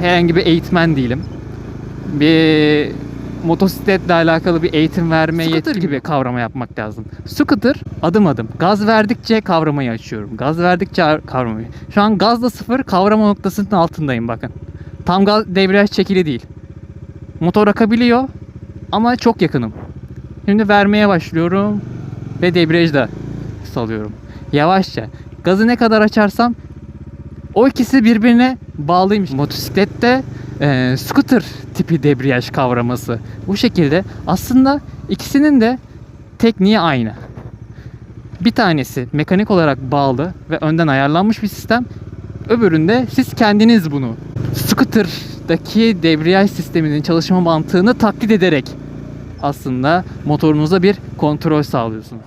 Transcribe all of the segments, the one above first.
herhangi bir eğitmen değilim. Bir motosikletle alakalı bir eğitim verme Scooter gibi kavrama yapmak lazım. Scooter adım adım. Gaz verdikçe kavramayı açıyorum. Gaz verdikçe kavramayı. Şu an gazda sıfır kavrama noktasının altındayım bakın. Tam gaz debriyaj çekili değil. Motor akabiliyor ama çok yakınım. Şimdi vermeye başlıyorum ve debriyajı da salıyorum. Yavaşça. Gazı ne kadar açarsam o ikisi birbirine bağlıymış. Motosiklette e, scooter tipi debriyaj kavraması. Bu şekilde aslında ikisinin de tekniği aynı. Bir tanesi mekanik olarak bağlı ve önden ayarlanmış bir sistem. Öbüründe siz kendiniz bunu scooter'daki debriyaj sisteminin çalışma mantığını taklit ederek aslında motorunuza bir kontrol sağlıyorsunuz.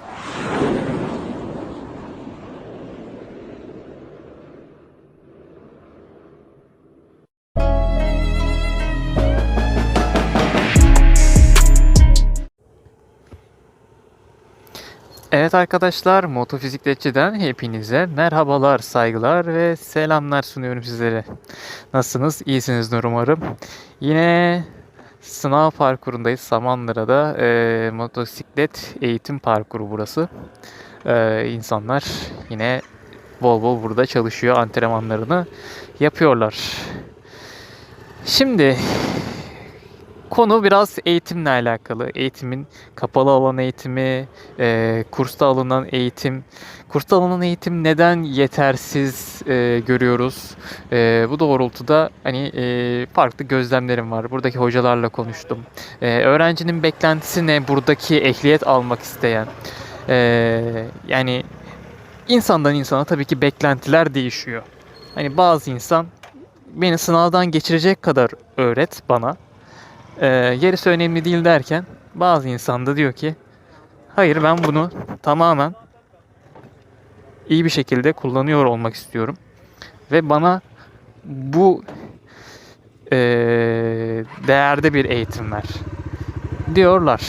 Evet arkadaşlar, Motofisikletçi'den hepinize merhabalar, saygılar ve selamlar sunuyorum sizlere. Nasılsınız? İyisinizdir umarım. Yine sınav parkurundayız. Samandıra'da e, motosiklet eğitim parkuru burası. E, insanlar yine bol bol burada çalışıyor, antrenmanlarını yapıyorlar. Şimdi konu biraz eğitimle alakalı. Eğitimin kapalı alan eğitimi, e, kursta alınan eğitim. Kursta alınan eğitim neden yetersiz e, görüyoruz? E, bu doğrultuda hani e, farklı gözlemlerim var. Buradaki hocalarla konuştum. E, öğrencinin beklentisi ne? Buradaki ehliyet almak isteyen. E, yani insandan insana tabii ki beklentiler değişiyor. Hani bazı insan beni sınavdan geçirecek kadar öğret bana e, gerisi önemli değil derken bazı insan da diyor ki hayır ben bunu tamamen iyi bir şekilde kullanıyor olmak istiyorum ve bana bu e, değerde bir eğitim ver diyorlar.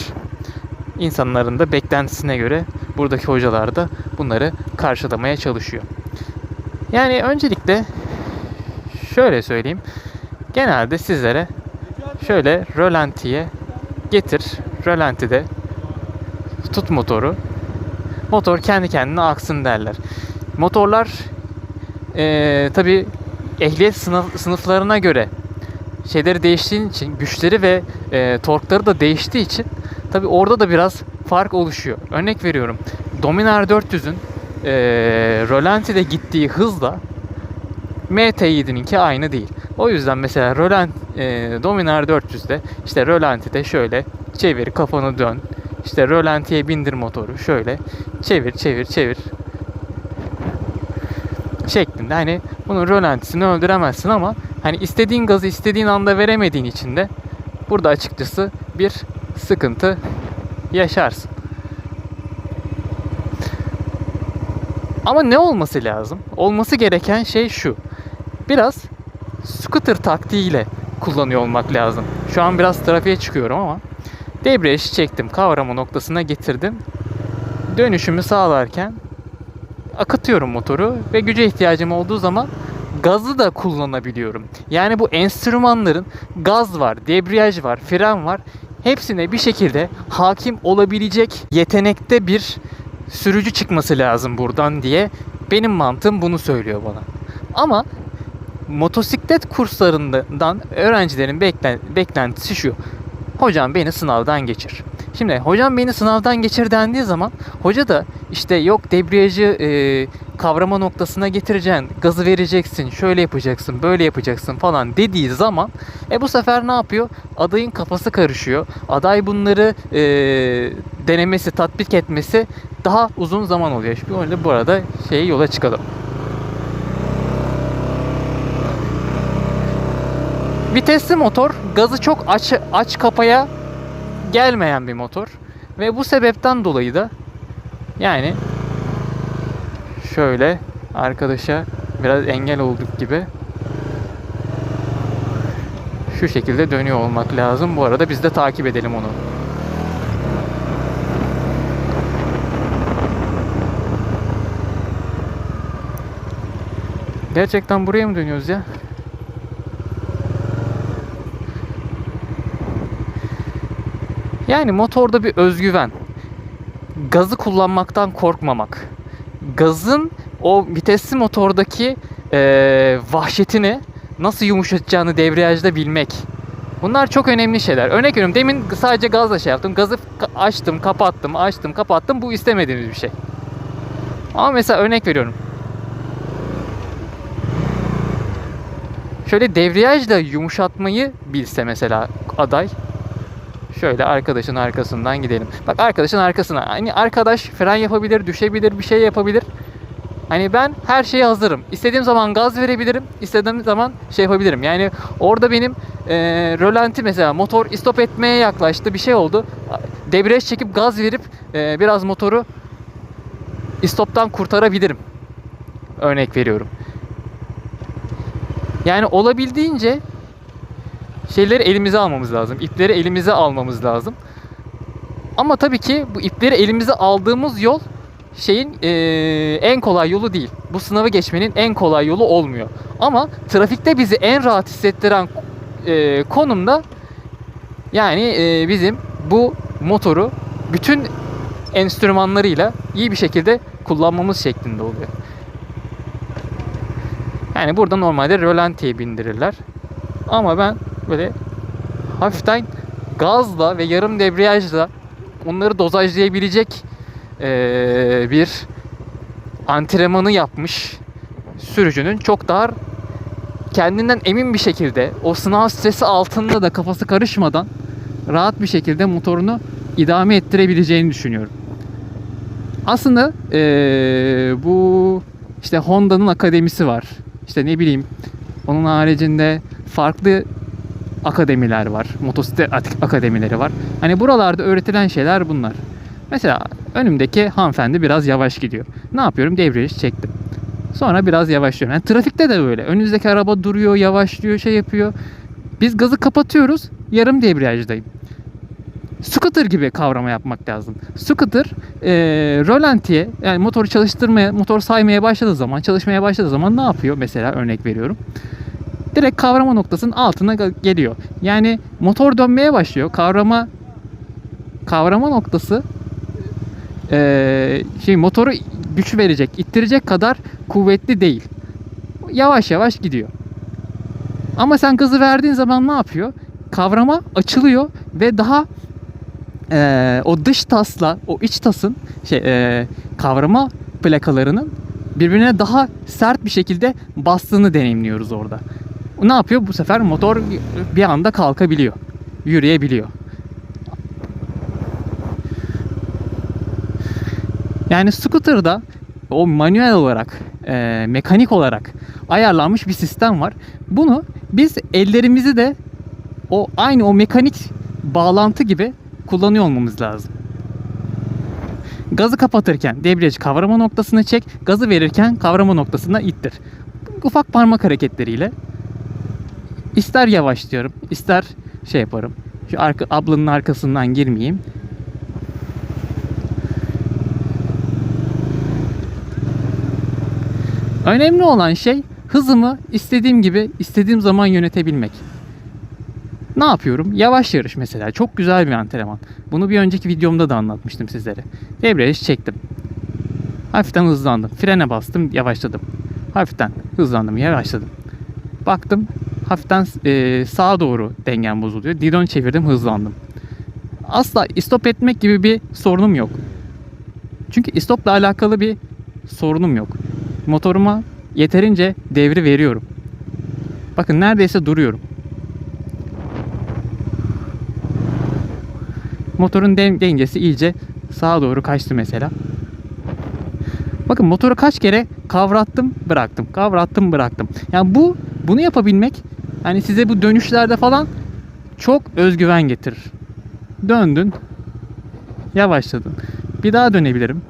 İnsanların da beklentisine göre buradaki hocalar da bunları karşılamaya çalışıyor. Yani öncelikle şöyle söyleyeyim. Genelde sizlere şöyle rölantiye getir. Rölantide tut motoru. Motor kendi kendine aksın derler. Motorlar eee tabi ehliyet sınıf, sınıflarına göre şeyleri değiştiği için güçleri ve eee, torkları da değiştiği için tabi orada da biraz fark oluşuyor. Örnek veriyorum. Dominar 400'ün eee rölantide gittiği hızla MT7'ninki aynı değil. O yüzden mesela Roland e, Dominar 400'de işte rölantide şöyle çevir kafanı dön. İşte rölantiye bindir motoru şöyle çevir çevir çevir şeklinde hani bunun rölantisini öldüremezsin ama hani istediğin gazı istediğin anda veremediğin için de burada açıkçası bir sıkıntı yaşarsın. Ama ne olması lazım? Olması gereken şey şu. Biraz scooter taktiğiyle kullanıyor olmak lazım. Şu an biraz trafiğe çıkıyorum ama debriyajı çektim. Kavrama noktasına getirdim. Dönüşümü sağlarken akıtıyorum motoru ve güce ihtiyacım olduğu zaman gazı da kullanabiliyorum. Yani bu enstrümanların gaz var, debriyaj var, fren var. Hepsine bir şekilde hakim olabilecek yetenekte bir sürücü çıkması lazım buradan diye benim mantığım bunu söylüyor bana. Ama motosiklet kurslarından öğrencilerin beklen- beklentisi şu. Hocam beni sınavdan geçir. Şimdi hocam beni sınavdan geçir dendiği zaman hoca da işte yok debriyajı e, kavrama noktasına getireceksin, gazı vereceksin, şöyle yapacaksın, böyle yapacaksın falan dediği zaman e bu sefer ne yapıyor? Adayın kafası karışıyor. Aday bunları e, denemesi, tatbik etmesi daha uzun zaman oluyor. Şimdi bu arada şeyi yola çıkalım. Vitesli motor gazı çok aç aç kapaya gelmeyen bir motor ve bu sebepten dolayı da yani şöyle arkadaşa biraz engel olduk gibi şu şekilde dönüyor olmak lazım. Bu arada biz de takip edelim onu. Gerçekten buraya mı dönüyoruz ya? Yani motorda bir özgüven. Gazı kullanmaktan korkmamak. Gazın o vitesli motordaki eee, vahşetini nasıl yumuşatacağını debriyajda bilmek. Bunlar çok önemli şeyler. Örnek veriyorum demin sadece gazla şey yaptım. Gazı açtım, kapattım, açtım, kapattım. Bu istemediğimiz bir şey. Ama mesela örnek veriyorum. Şöyle debriyajla yumuşatmayı bilse mesela aday. Şöyle arkadaşın arkasından gidelim. Bak arkadaşın arkasına. Hani arkadaş fren yapabilir, düşebilir, bir şey yapabilir. Hani ben her şeye hazırım. İstediğim zaman gaz verebilirim, istediğim zaman şey yapabilirim. Yani orada benim e, rölanti mesela motor istop etmeye yaklaştı, bir şey oldu. Debriyaj çekip gaz verip e, biraz motoru istoptan kurtarabilirim. Örnek veriyorum. Yani olabildiğince şeyleri elimize almamız lazım. İpleri elimize almamız lazım. Ama tabii ki bu ipleri elimize aldığımız yol şeyin eee, en kolay yolu değil. Bu sınavı geçmenin en kolay yolu olmuyor. Ama trafikte bizi en rahat hissettiren eee, konumda yani eee, bizim bu motoru bütün enstrümanlarıyla iyi bir şekilde kullanmamız şeklinde oluyor. Yani burada normalde rölantiye bindirirler. Ama ben böyle hafiften gazla ve yarım debriyajla onları dozajlayabilecek eee, bir antrenmanı yapmış sürücünün çok daha kendinden emin bir şekilde o sınav stresi altında da kafası karışmadan rahat bir şekilde motorunu idame ettirebileceğini düşünüyorum. Aslında eee, bu işte Honda'nın akademisi var. İşte ne bileyim onun haricinde farklı akademiler var. Motosiklet akademileri var. Hani buralarda öğretilen şeyler bunlar. Mesela önümdeki hanımefendi biraz yavaş gidiyor. Ne yapıyorum? Debriyajı çektim. Sonra biraz yavaşlıyorum. Yani trafikte de böyle. Önünüzdeki araba duruyor, yavaşlıyor, şey yapıyor. Biz gazı kapatıyoruz. Yarım debriyajdayım. Scooter gibi kavrama yapmak lazım. Scooter e, rölantiye yani motoru çalıştırmaya, motor saymaya başladığı zaman, çalışmaya başladığı zaman ne yapıyor? Mesela örnek veriyorum. Direkt kavrama noktasının altına geliyor. Yani motor dönmeye başlıyor. Kavrama kavrama noktası e, şey motoru güç verecek, ittirecek kadar kuvvetli değil. Yavaş yavaş gidiyor. Ama sen gazı verdiğin zaman ne yapıyor? Kavrama açılıyor ve daha eee, o dış tasla o iç tasın şey eee, kavrama plakalarının birbirine daha sert bir şekilde bastığını deneyimliyoruz orada. Ne yapıyor? Bu sefer motor bir anda kalkabiliyor. Yürüyebiliyor. Yani scooter'da o manuel olarak, eee, mekanik olarak ayarlanmış bir sistem var. Bunu biz ellerimizi de o aynı o mekanik bağlantı gibi kullanıyor olmamız lazım. Gazı kapatırken debriyajı kavrama noktasına çek, gazı verirken kavrama noktasına ittir. Ufak parmak hareketleriyle ister yavaşlıyorum, ister şey yaparım. Şu arka, ablanın arkasından girmeyeyim. Önemli olan şey hızımı istediğim gibi, istediğim zaman yönetebilmek. Ne yapıyorum? Yavaş yarış mesela. Çok güzel bir antrenman. Bunu bir önceki videomda da anlatmıştım sizlere. Debriyajı çektim. Hafiften hızlandım. Frene bastım, yavaşladım. Hafiften hızlandım, yavaşladım. Baktım hafiften e, sağa doğru dengem bozuluyor. Didon çevirdim, hızlandım. Asla istop etmek gibi bir sorunum yok. Çünkü istopla alakalı bir sorunum yok. Motoruma yeterince devri veriyorum. Bakın neredeyse duruyorum. Motorun den- dengesi iyice sağa doğru kaçtı mesela. Bakın motoru kaç kere kavrattım, bıraktım. Kavrattım, bıraktım. Yani bu bunu yapabilmek hani size bu dönüşlerde falan çok özgüven getirir. Döndün. Yavaşladın. Bir daha dönebilirim.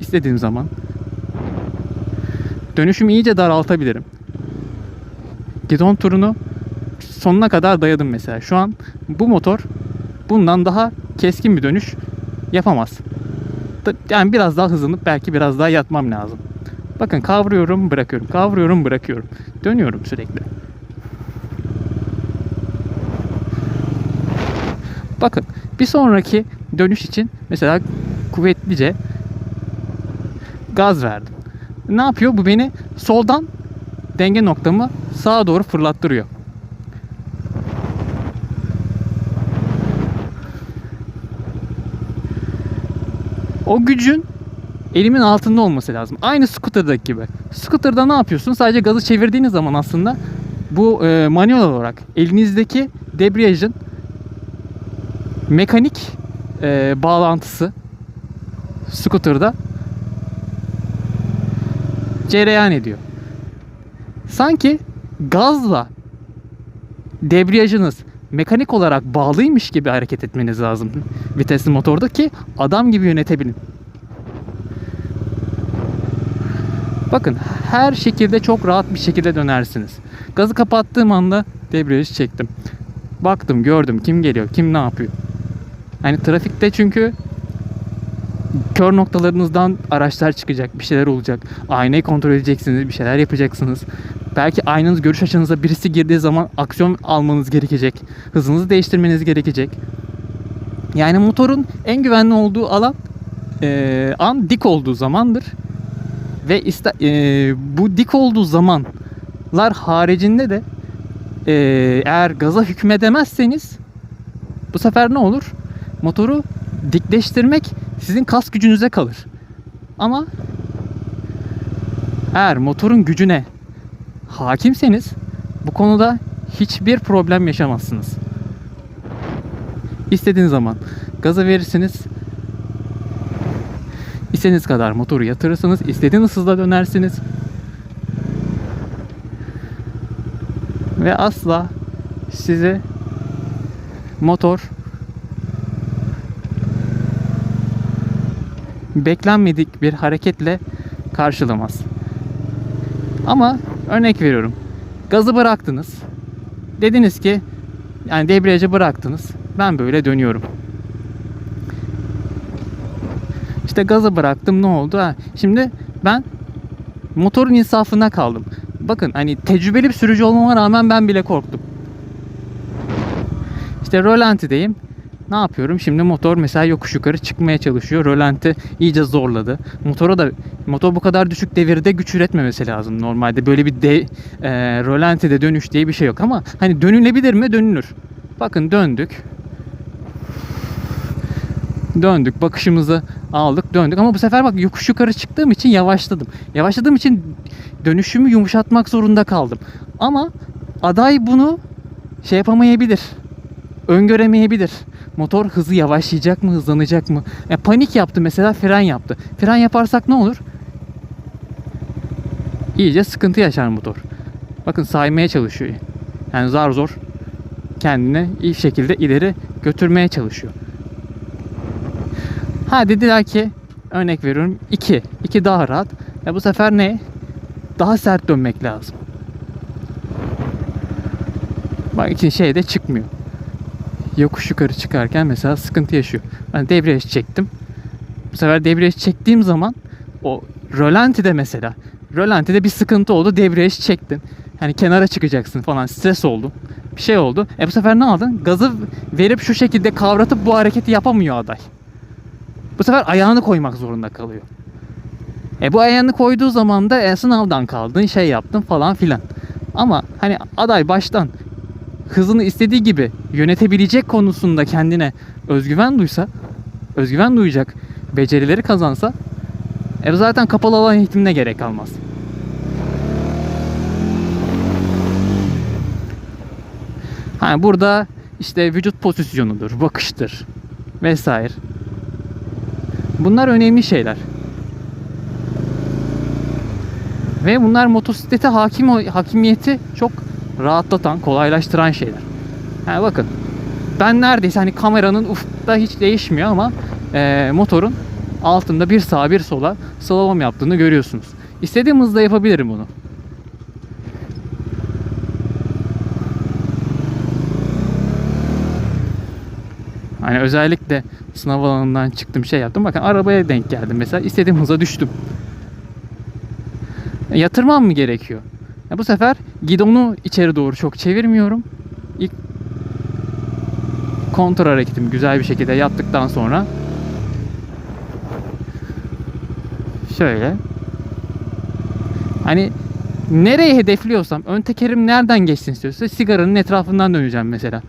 istediğim zaman. Dönüşümü iyice daraltabilirim. Gidon turunu sonuna kadar dayadım mesela. Şu an bu motor bundan daha keskin bir dönüş yapamaz. Yani biraz daha hızlanıp belki biraz daha yatmam lazım. Bakın kavruyorum, bırakıyorum. Kavruyorum, bırakıyorum. Dönüyorum sürekli. Bakın Bir sonraki dönüş için mesela kuvvetlice gaz verdim. Ne yapıyor? Bu beni soldan denge noktamı sağa doğru fırlattırıyor. O gücün elimin altında olması lazım. Aynı scooter'daki gibi. Scooter'da ne yapıyorsun? Sadece gazı çevirdiğiniz zaman aslında bu e, manuel olarak elinizdeki debriyajın mekanik e, bağlantısı scooter'da cereyan ediyor. Sanki gazla debriyajınız mekanik olarak bağlıymış gibi hareket etmeniz lazım vitesli motorda ki adam gibi yönetebilin. Bakın her şekilde çok rahat bir şekilde dönersiniz. Gazı kapattığım anda debriyajı çektim. Baktım, gördüm kim geliyor, kim ne yapıyor. Hani trafikte çünkü kör noktalarınızdan araçlar çıkacak, bir şeyler olacak. Aynayı kontrol edeceksiniz, bir şeyler yapacaksınız. Belki aynanız görüş açınıza birisi girdiği zaman aksiyon almanız gerekecek. Hızınızı değiştirmeniz gerekecek. Yani motorun en güvenli olduğu alan eee, an dik olduğu zamandır. Ve iste, eee, bu dik olduğu zamanlar haricinde de eee, eğer gaza hükmedemezseniz bu sefer ne olur? Motoru dikleştirmek sizin kas gücünüze kalır. Ama eğer motorun gücüne hakimseniz bu konuda hiçbir problem yaşamazsınız. İstediğiniz zaman gaza verirsiniz. İstediğiniz kadar motoru yatırırsınız. istediğiniz hızla dönersiniz. Ve asla sizi motor beklenmedik bir hareketle karşılamaz. Ama örnek veriyorum. Gazı bıraktınız. Dediniz ki yani debriyajı bıraktınız. Ben böyle dönüyorum. İşte gazı bıraktım ne oldu? Ha, şimdi ben motorun insafına kaldım. Bakın hani tecrübeli bir sürücü olmama rağmen ben bile korktum. İşte rölantideyim. Ne yapıyorum? Şimdi motor mesela yokuş yukarı çıkmaya çalışıyor. Rölanti iyice zorladı. Motora da motor bu kadar düşük devirde güç üretmemesi lazım normalde. Böyle bir de, e, rölantide dönüş diye bir şey yok ama hani dönülebilir mi? Dönülür. Bakın döndük. Döndük. Bakışımızı aldık. Döndük. Ama bu sefer bak yokuş yukarı çıktığım için yavaşladım. Yavaşladığım için dönüşümü yumuşatmak zorunda kaldım. Ama aday bunu şey yapamayabilir. Öngöremeyebilir. Motor hızı yavaşlayacak mı, hızlanacak mı? Ya panik yaptı mesela, fren yaptı. Fren yaparsak ne olur? İyice sıkıntı yaşar motor. Bakın saymaya çalışıyor. Yani zar zor kendini iyi şekilde ileri götürmeye çalışıyor. Ha dediler ki örnek veriyorum 2. 2 daha rahat. Ya bu sefer ne? Daha sert dönmek lazım. Bak iki şey de çıkmıyor. Yokuş yukarı çıkarken mesela sıkıntı yaşıyor. Ben debriyaj çektim. Bu sefer debriyaj çektiğim zaman o rölantide mesela rölantide bir sıkıntı oldu. Debriyaj çektin. Yani kenara çıkacaksın falan. Stres oldu. Bir şey oldu. E bu sefer ne aldın? Gazı verip şu şekilde kavratıp bu hareketi yapamıyor aday. Bu sefer ayağını koymak zorunda kalıyor. E bu ayağını koyduğu zaman da e, sınavdan kaldın, şey yaptın falan filan. Ama hani aday baştan hızını istediği gibi yönetebilecek konusunda kendine özgüven duysa, özgüven duyacak becerileri kazansa e zaten kapalı alan eğitimine gerek kalmaz. Ha burada işte vücut pozisyonudur, bakıştır vesaire. Bunlar önemli şeyler. Ve bunlar motosiklete hakim hakimiyeti çok rahatlatan, kolaylaştıran şeyler. Yani bakın ben neredeyse hani kameranın ufukta hiç değişmiyor ama e, motorun altında bir sağa bir sola slalom yaptığını görüyorsunuz. İstediğim hızda yapabilirim bunu. Hani özellikle sınav alanından çıktım şey yaptım. Bakın arabaya denk geldim mesela. istediğim hıza düştüm. E, yatırmam mı gerekiyor? Ya bu sefer gidonu içeri doğru çok çevirmiyorum. İlk kontrol hareketimi güzel bir şekilde yaptıktan sonra şöyle hani nereye hedefliyorsam ön tekerim nereden geçsin istiyorsa sigaranın etrafından döneceğim mesela.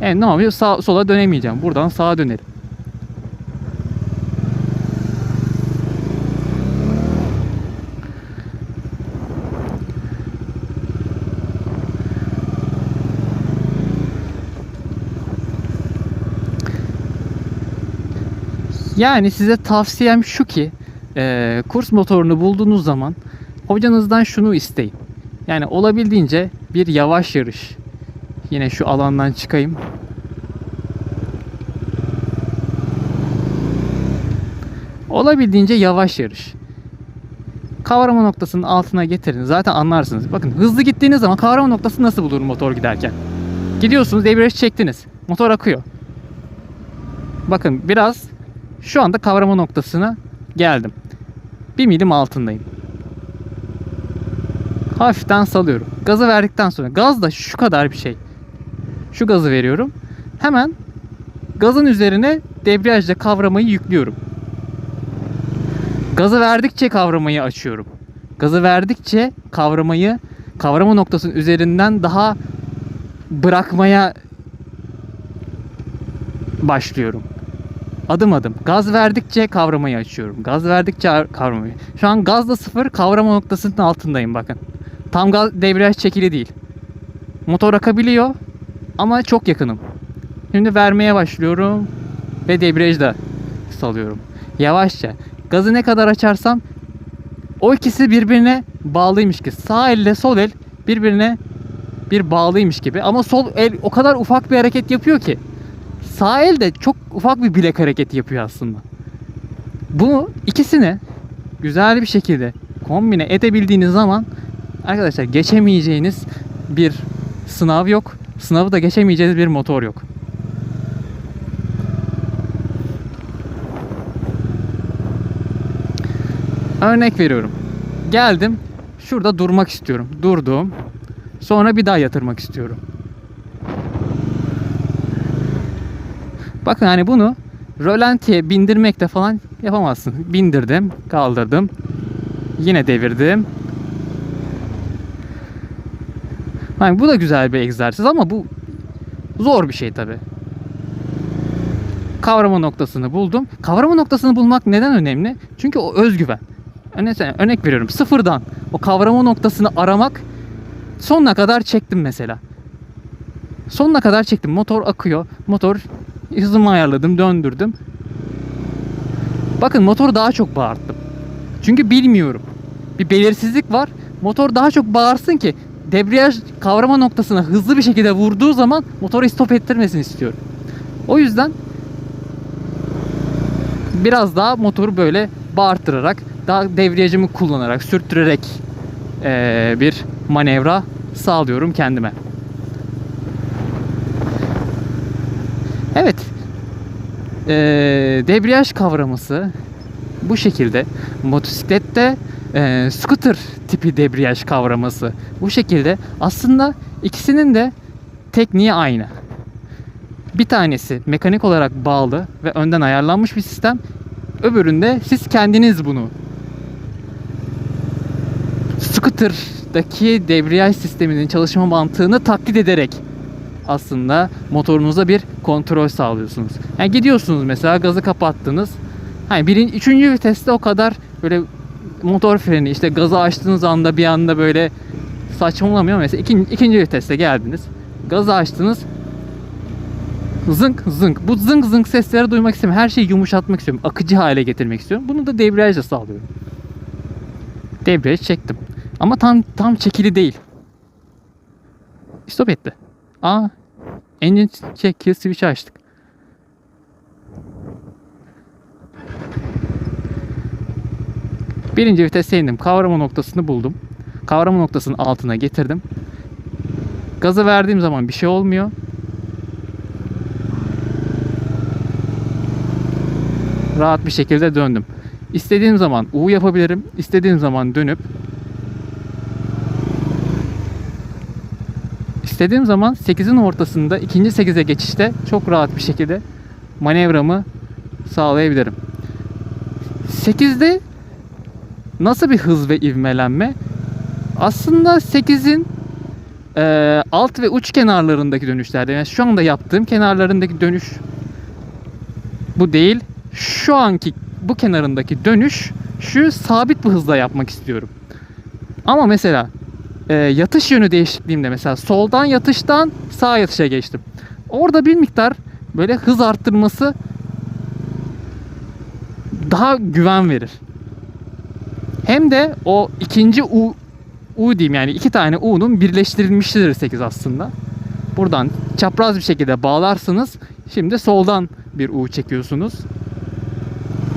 Yani ne yapıyor? Sağ, sola dönemeyeceğim. Buradan sağa dönerim. Yani size tavsiyem şu ki e, kurs motorunu bulduğunuz zaman hocanızdan şunu isteyin. Yani olabildiğince bir yavaş yarış. Yine şu alandan çıkayım. Olabildiğince yavaş yarış. Kavrama noktasının altına getirin. Zaten anlarsınız. Bakın hızlı gittiğiniz zaman kavrama noktası nasıl bulur motor giderken? Gidiyorsunuz debriyaj çektiniz. Motor akıyor. Bakın biraz şu anda kavrama noktasına geldim. Bir milim altındayım. Hafiften salıyorum. Gazı verdikten sonra gaz da şu kadar bir şey. Şu gazı veriyorum. Hemen gazın üzerine debriyajla kavramayı yüklüyorum. Gazı verdikçe kavramayı açıyorum. Gazı verdikçe kavramayı kavrama noktasının üzerinden daha bırakmaya başlıyorum. Adım adım. Gaz verdikçe kavramayı açıyorum. Gaz verdikçe kavramayı. Şu an gazda sıfır kavrama noktasının altındayım bakın. Tam gaz debriyaj çekili değil. Motor akabiliyor ama çok yakınım. Şimdi vermeye başlıyorum ve debriyajı da salıyorum. Yavaşça. Gazı ne kadar açarsam o ikisi birbirine bağlıymış gibi. Sağ elle sol el birbirine bir bağlıymış gibi. Ama sol el o kadar ufak bir hareket yapıyor ki. Sağ el de çok ufak bir bilek hareketi yapıyor aslında. Bunu ikisini güzel bir şekilde kombine edebildiğiniz zaman arkadaşlar geçemeyeceğiniz bir sınav yok. Sınavı da geçemeyeceğiniz bir motor yok. Örnek veriyorum. Geldim. Şurada durmak istiyorum. Durdum. Sonra bir daha yatırmak istiyorum. Bakın hani bunu rölantiye bindirmekte falan yapamazsın. Bindirdim, kaldırdım. Yine devirdim. Hani bu da güzel bir egzersiz ama bu zor bir şey tabi. Kavrama noktasını buldum. Kavrama noktasını bulmak neden önemli? Çünkü o özgüven. Örnek, örnek veriyorum sıfırdan o kavrama noktasını aramak sonuna kadar çektim mesela. Sonuna kadar çektim. Motor akıyor. Motor hızımı ayarladım, döndürdüm. Bakın motoru daha çok bağırttım. Çünkü bilmiyorum. Bir belirsizlik var. Motor daha çok bağırsın ki debriyaj kavrama noktasına hızlı bir şekilde vurduğu zaman motoru stop ettirmesini istiyorum. O yüzden biraz daha motoru böyle bağırttırarak, daha devriyajımı kullanarak, sürttürerek eee, bir manevra sağlıyorum kendime. Evet. Ee, debriyaj kavraması bu şekilde. Motosiklette e, scooter tipi debriyaj kavraması bu şekilde. Aslında ikisinin de tekniği aynı. Bir tanesi mekanik olarak bağlı ve önden ayarlanmış bir sistem. Öbüründe siz kendiniz bunu scooter'daki debriyaj sisteminin çalışma mantığını taklit ederek aslında motorunuza bir kontrol sağlıyorsunuz. Yani gidiyorsunuz mesela gazı kapattınız. Hani birinci, üçüncü viteste o kadar böyle motor freni işte gazı açtığınız anda bir anda böyle saçmalamıyor. Mesela ikinci, ikinci viteste geldiniz. Gazı açtınız. Zınk zınk. Bu zınk zınk sesleri duymak istemiyorum. Her şeyi yumuşatmak istiyorum. Akıcı hale getirmek istiyorum. Bunu da debriyajla sağlıyorum. Debriyaj çektim. Ama tam tam çekili değil. Stop etti. Aa, engine check kill switch'i açtık. Birinci vitese indim. Kavrama noktasını buldum. Kavrama noktasının altına getirdim. Gazı verdiğim zaman bir şey olmuyor. Rahat bir şekilde döndüm. İstediğim zaman U yapabilirim. İstediğim zaman dönüp istediğim zaman 8'in ortasında ikinci 8'e geçişte çok rahat bir şekilde manevramı sağlayabilirim. 8'de nasıl bir hız ve ivmelenme? Aslında 8'in e, alt ve uç kenarlarındaki dönüşlerde yani şu anda yaptığım kenarlarındaki dönüş bu değil. Şu anki bu kenarındaki dönüş şu sabit bir hızla yapmak istiyorum. Ama mesela e, yatış yönü değişikliğimde mesela soldan yatıştan sağ yatışa geçtim. Orada bir miktar böyle hız arttırması daha güven verir. Hem de o ikinci U U diyeyim yani iki tane U'nun birleştirilmişidir 8 aslında. Buradan çapraz bir şekilde bağlarsınız. Şimdi soldan bir U çekiyorsunuz.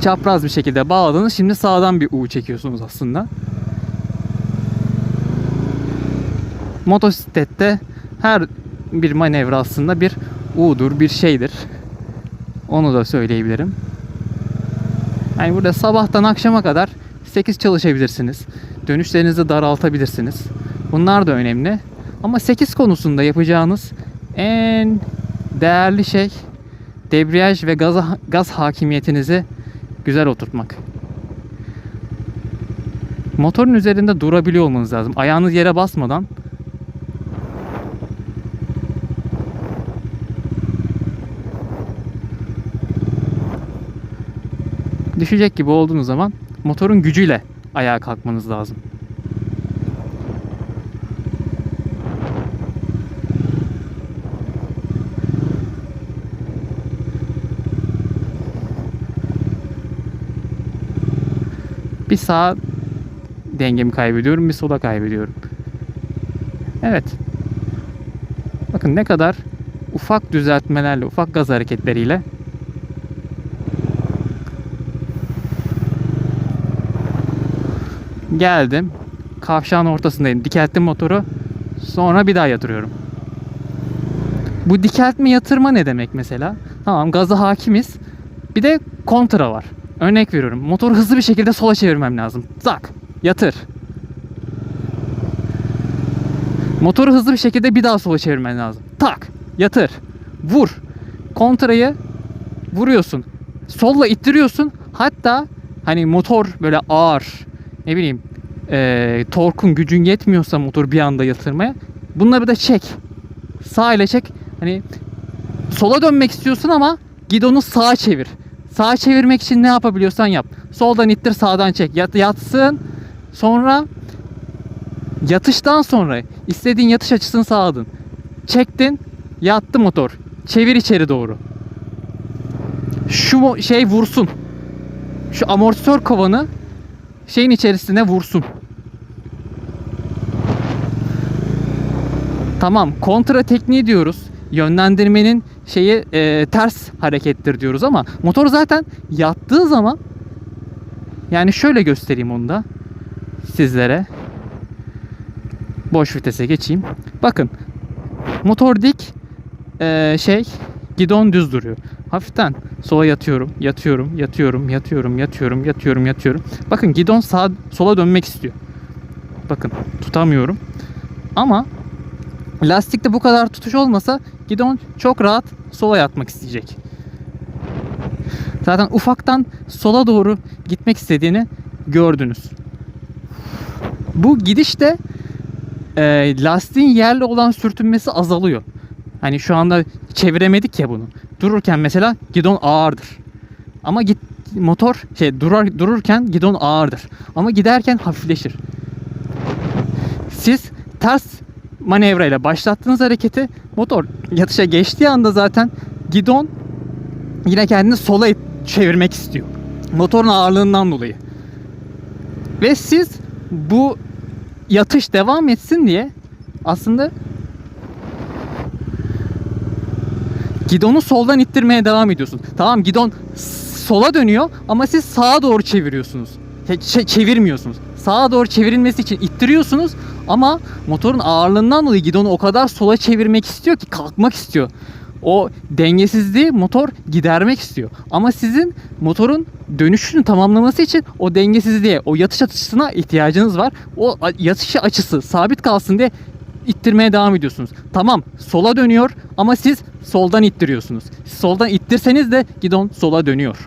Çapraz bir şekilde bağladınız. Şimdi sağdan bir U çekiyorsunuz aslında. Motosiklette her bir manevra aslında bir U'dur, bir şeydir. Onu da söyleyebilirim. Yani burada sabahtan akşama kadar 8 çalışabilirsiniz. Dönüşlerinizi daraltabilirsiniz. Bunlar da önemli. Ama 8 konusunda yapacağınız en değerli şey debriyaj ve gaz, gaz hakimiyetinizi güzel oturtmak. Motorun üzerinde durabiliyor olmanız lazım. Ayağınız yere basmadan düşecek gibi olduğunuz zaman motorun gücüyle ayağa kalkmanız lazım. Bir sağa dengemi kaybediyorum, bir sola kaybediyorum. Evet. Bakın ne kadar ufak düzeltmelerle, ufak gaz hareketleriyle Geldim. Kavşağın ortasındayım. Dikelttim motoru. Sonra bir daha yatırıyorum. Bu dikeltme yatırma ne demek mesela? Tamam gaza hakimiz. Bir de kontra var. Örnek veriyorum. Motoru hızlı bir şekilde sola çevirmem lazım. Zak. Yatır. Motoru hızlı bir şekilde bir daha sola çevirmen lazım. Tak. Yatır. Vur. Kontrayı vuruyorsun. Solla ittiriyorsun. Hatta hani motor böyle ağır ne bileyim e, torkun gücün yetmiyorsa motor bir anda yatırmaya bunları da çek. Sağ ile çek. Hani sola dönmek istiyorsun ama gidonu sağa çevir. Sağa çevirmek için ne yapabiliyorsan yap. Soldan ittir sağdan çek. Yat, yatsın. Sonra yatıştan sonra istediğin yatış açısını sağladın. Çektin. Yattı motor. Çevir içeri doğru. Şu şey vursun. Şu amortisör kovanı şeyin içerisine vursun. Tamam kontra tekniği diyoruz. Yönlendirmenin şeyi e, ters harekettir diyoruz ama motor zaten yattığı zaman yani şöyle göstereyim onu da sizlere. Boş vitese geçeyim. Bakın motor dik e, şey gidon düz duruyor. Hafiften sola yatıyorum, yatıyorum, yatıyorum, yatıyorum, yatıyorum, yatıyorum, yatıyorum. Bakın gidon sağ sola dönmek istiyor. Bakın tutamıyorum. Ama lastikte bu kadar tutuş olmasa gidon çok rahat sola yatmak isteyecek. Zaten ufaktan sola doğru gitmek istediğini gördünüz. Bu gidişte e, lastiğin yerle olan sürtünmesi azalıyor. Hani şu anda çeviremedik ya bunu. Dururken mesela gidon ağırdır. Ama git motor şey durar dururken gidon ağırdır. Ama giderken hafifleşir. Siz ters manevrayla başlattığınız hareketi motor yatışa geçtiği anda zaten gidon yine kendini sola çevirmek istiyor. Motorun ağırlığından dolayı. Ve siz bu yatış devam etsin diye aslında gidonu soldan ittirmeye devam ediyorsun. Tamam gidon sola dönüyor ama siz sağa doğru çeviriyorsunuz. Çe- çe- çevirmiyorsunuz. Sağa doğru çevrilmesi için ittiriyorsunuz ama motorun ağırlığından dolayı gidonu o kadar sola çevirmek istiyor ki kalkmak istiyor. O dengesizliği motor gidermek istiyor. Ama sizin motorun dönüşünü tamamlaması için o dengesizliğe, o yatış açısına ihtiyacınız var. O yatış açısı sabit kalsın diye ittirmeye devam ediyorsunuz. Tamam sola dönüyor ama siz soldan ittiriyorsunuz. Siz soldan ittirseniz de gidon sola dönüyor.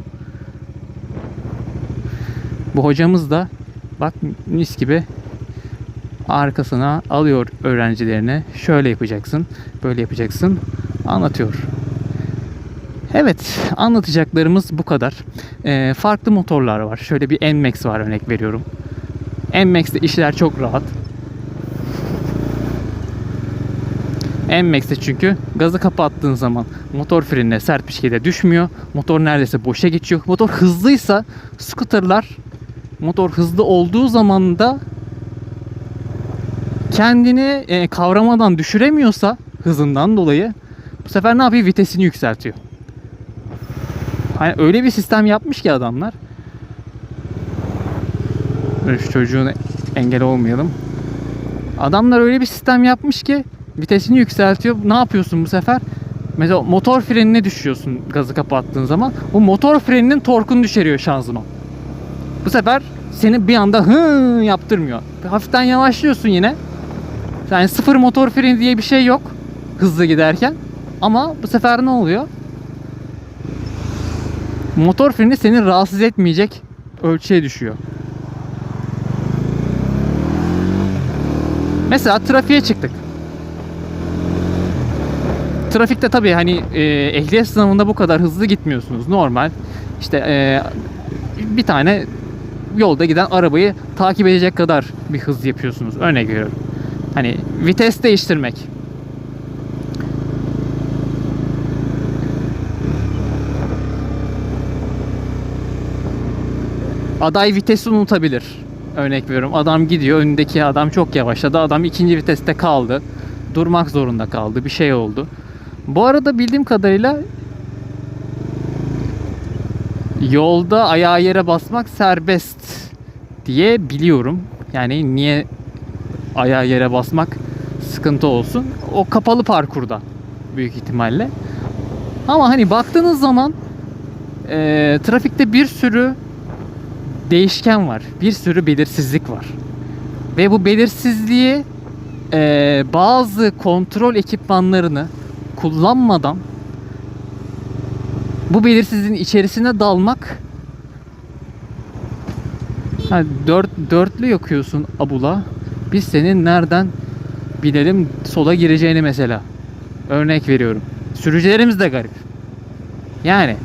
Bu hocamız da bak mis gibi arkasına alıyor öğrencilerine. Şöyle yapacaksın, böyle yapacaksın. Anlatıyor. Evet, anlatacaklarımız bu kadar. Ee, farklı motorlar var. Şöyle bir NMAX var örnek veriyorum. NMAX'te işler çok rahat. NMAX'te çünkü gazı kapattığın zaman motor frenine sert bir şekilde düşmüyor. Motor neredeyse boşa geçiyor. Motor hızlıysa scooterlar motor hızlı olduğu zaman da kendini e, kavramadan düşüremiyorsa hızından dolayı bu sefer ne yapıyor? Vitesini yükseltiyor. Hani öyle bir sistem yapmış ki adamlar. Şu çocuğun engel olmayalım. Adamlar öyle bir sistem yapmış ki vitesini yükseltiyor. Ne yapıyorsun bu sefer? Mesela motor frenine düşüyorsun gazı kapattığın zaman. O motor freninin torkunu düşürüyor şanzıman. Bu sefer seni bir anda hı yaptırmıyor. Hafiften yavaşlıyorsun yine. Yani sıfır motor freni diye bir şey yok hızlı giderken. Ama bu sefer ne oluyor? Motor freni seni rahatsız etmeyecek ölçüye düşüyor. Mesela trafiğe çıktık. Trafikte tabii hani e, ehliyet sınavında bu kadar hızlı gitmiyorsunuz. Normal. İşte e, bir tane yolda giden arabayı takip edecek kadar bir hız yapıyorsunuz. Örnek veriyorum. Hani vites değiştirmek. Aday vitesi unutabilir. Örnek veriyorum. Adam gidiyor. Önündeki adam çok yavaşladı. Adam ikinci viteste kaldı. Durmak zorunda kaldı. Bir şey oldu. Bu arada bildiğim kadarıyla yolda ayağı yere basmak serbest diye biliyorum. Yani niye ayağı yere basmak sıkıntı olsun? O kapalı parkurda büyük ihtimalle. Ama hani baktığınız zaman e, trafikte bir sürü değişken var. Bir sürü belirsizlik var. Ve bu belirsizliği e, bazı kontrol ekipmanlarını kullanmadan bu belirsizliğin içerisine dalmak ha, dört, dörtlü yakıyorsun abula. Biz senin nereden bilelim sola gireceğini mesela. Örnek veriyorum. Sürücülerimiz de garip. Yani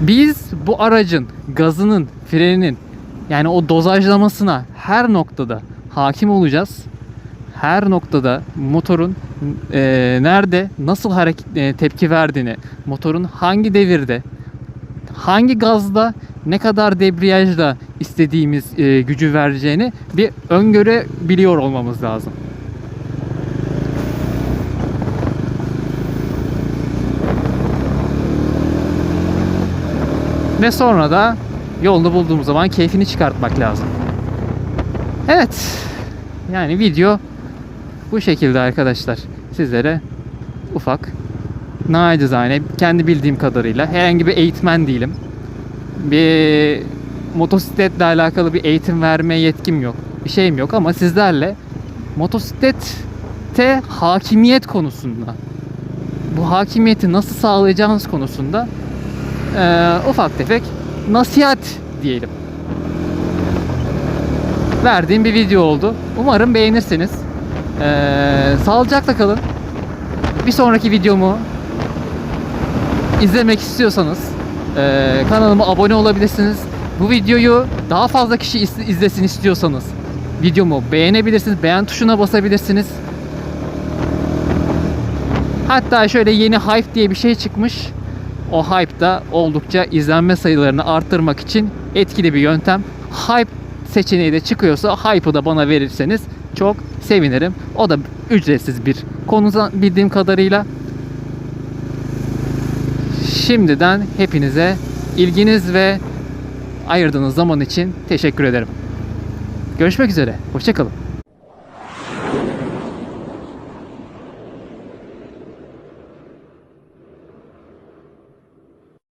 biz bu aracın gazının, freninin yani o dozajlamasına her noktada hakim olacağız. Her noktada motorun e, nerede, nasıl hareket e, tepki verdiğini, motorun hangi devirde, hangi gazda, ne kadar debriyajda istediğimiz e, gücü vereceğini bir öngörebiliyor olmamız lazım. Ve sonra da yolunu bulduğumuz zaman keyfini çıkartmak lazım. Evet. Yani video bu şekilde arkadaşlar. Sizlere ufak naçizane kendi bildiğim kadarıyla herhangi bir eğitmen değilim. Bir motosikletle alakalı bir eğitim verme yetkim yok. Bir şeyim yok ama sizlerle motosiklette hakimiyet konusunda bu hakimiyeti nasıl sağlayacağınız konusunda eee, ufak tefek nasihat diyelim. Verdiğim bir video oldu. Umarım beğenirsiniz. Eee sağlıcakla kalın. Bir sonraki videomu izlemek istiyorsanız eee, kanalıma abone olabilirsiniz. Bu videoyu daha fazla kişi iz- izlesin istiyorsanız videomu beğenebilirsiniz. Beğen tuşuna basabilirsiniz. Hatta şöyle yeni Hype diye bir şey çıkmış. O Hype da oldukça izlenme sayılarını arttırmak için etkili bir yöntem. Hype seçeneği de çıkıyorsa Hype'ı da bana verirseniz çok sevinirim. O da ücretsiz bir konudan bildiğim kadarıyla. Şimdiden hepinize ilginiz ve ayırdığınız zaman için teşekkür ederim. Görüşmek üzere. Hoşçakalın.